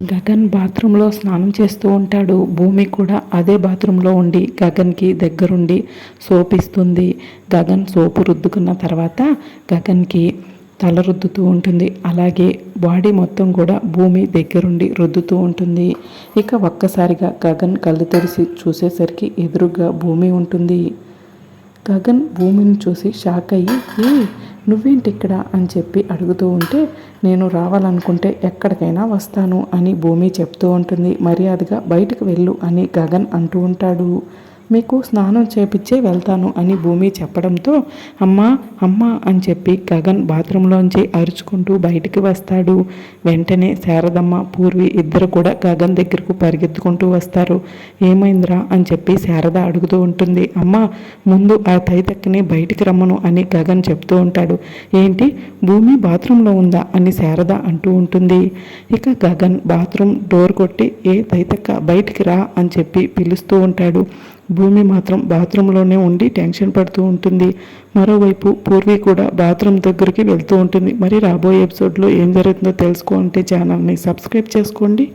గగన్ బాత్రూంలో స్నానం చేస్తూ ఉంటాడు. భూమి కూడా అదే బాత్రూంలో ఉండి గగన్కి దగ్గరుండి సోప్ ఇస్తుంది గగన్ సోపు రుద్దుకున్న తర్వాత గగన్కి తల రుద్దుతూ ఉంటుంది. అలాగే బాడీ మొత్తం కూడా భూమి దగ్గరుండి రుద్దుతూ ఉంటుంది. ఇక ఒక్కసారిగా గగన్ కళ్ళు తెరిచి చూసేసరికి ఎదురుగా భూమి ఉంటుంది. గగన్ భూమిని చూసి షాక్ అయ్యి నువ్వేంటి ఇక్కడ అని చెప్పి అడుగుతూ ఉంటే నేను రావాలనుకుంటే ఎక్కడికైనా వస్తాను అని భూమి చెప్తూ ఉంటుంది. మర్యాదగా బయటకు వెళ్ళు అని గగన్ అంటూ ఉంటాడు. మీకు స్నానం చేపించే వెళ్తాను అని భూమి చెప్పడంతో అమ్మ అమ్మ అని చెప్పి గగన్ బాత్రూంలోంచి అరుచుకుంటూ బయటికి వస్తాడు. వెంటనే శారదమ్మ పూర్వి ఇద్దరు కూడా గగన్ దగ్గరకు పరిగెత్తుకుంటూ వస్తారు. ఏమైందిరా అని చెప్పి శారద అడుగుతూ ఉంటుంది. అమ్మ ముందు ఆ తైతక్కని బయటికి రమ్మను అని గగన్ చెప్తూ ఉంటాడు. ఏంటి భూమి బాత్రూంలో ఉందా అని శారద అంటూ ఉంటుంది. ఇక గగన్ బాత్రూమ్ డోర్ కొట్టి ఏ తైతక్క బయటికి రా అని చెప్పి పిలుస్తూ ఉంటాడు. భూమి మాత్రం బాత్రూంలోనే ఉండి టెన్షన్ పడుతూ ఉంటుంది. మరోవైపు పూర్వి కూడా బాత్రూమ్ దగ్గరికి వెళ్తూ ఉంటుంది. మరి రాబోయే ఎపిసోడ్లో ఏం జరుగుతుందో తెలుసుకోవాలంటే ఛానల్ని సబ్స్క్రైబ్ చేసుకోండి.